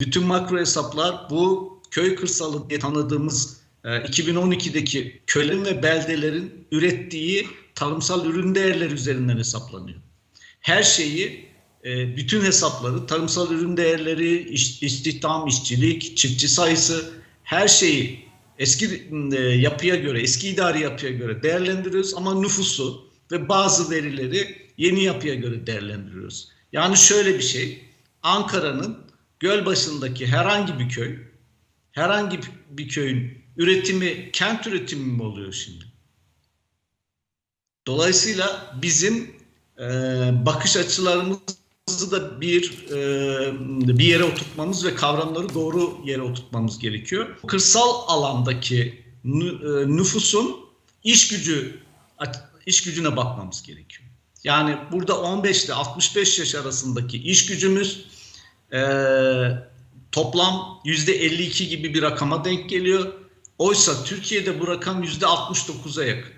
Bütün makro hesaplar bu köy kırsalı diye tanıdığımız e, 2012'deki köylerin ve beldelerin ürettiği tarımsal ürün değerleri üzerinden hesaplanıyor. Her şeyi, e, bütün hesapları, tarımsal ürün değerleri, istihdam, işçilik, çiftçi sayısı, her şeyi eski e, yapıya göre, eski idari yapıya göre değerlendiriyoruz ama nüfusu ve bazı verileri yeni yapıya göre değerlendiriyoruz. Yani şöyle bir şey, Ankara'nın Gölbaşı'ndaki herhangi bir köy, herhangi bir köyün üretimi kent üretimi mi oluyor şimdi? Dolayısıyla bizim e, bakış açılarımızı da bir e, bir yere oturtmamız ve kavramları doğru yere oturtmamız gerekiyor. Kırsal alandaki e, nüfusun iş gücü iş gücüne bakmamız gerekiyor. Yani burada 15 ile 65 yaş arasındaki iş gücümüz e, toplam %52 gibi bir rakama denk geliyor. Oysa Türkiye'de bu rakam %69'a yakın.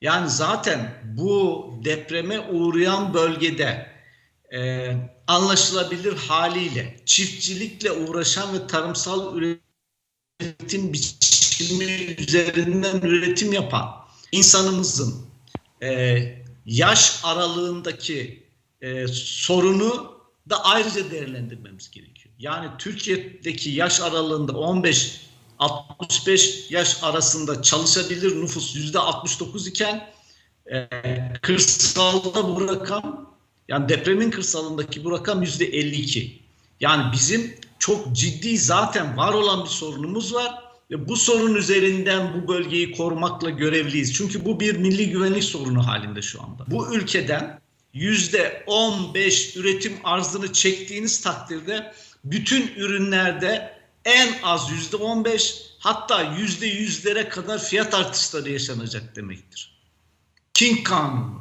Yani zaten bu depreme uğrayan bölgede e, anlaşılabilir haliyle çiftçilikle uğraşan ve tarımsal üretim biçimi üzerinden üretim yapan insanımızın e, yaş aralığındaki e, sorunu da ayrıca değerlendirmemiz gerekiyor. Yani Türkiye'deki yaş aralığında 15 65 yaş arasında çalışabilir nüfus yüzde 69 iken e, kırsalda bu rakam yani depremin kırsalındaki bu rakam yüzde 52. Yani bizim çok ciddi zaten var olan bir sorunumuz var ve bu sorun üzerinden bu bölgeyi korumakla görevliyiz. Çünkü bu bir milli güvenlik sorunu halinde şu anda. Bu ülkeden yüzde 15 üretim arzını çektiğiniz takdirde bütün ürünlerde en az yüzde 15 hatta yüzde yüzlere kadar fiyat artışları yaşanacak demektir. King kanunu.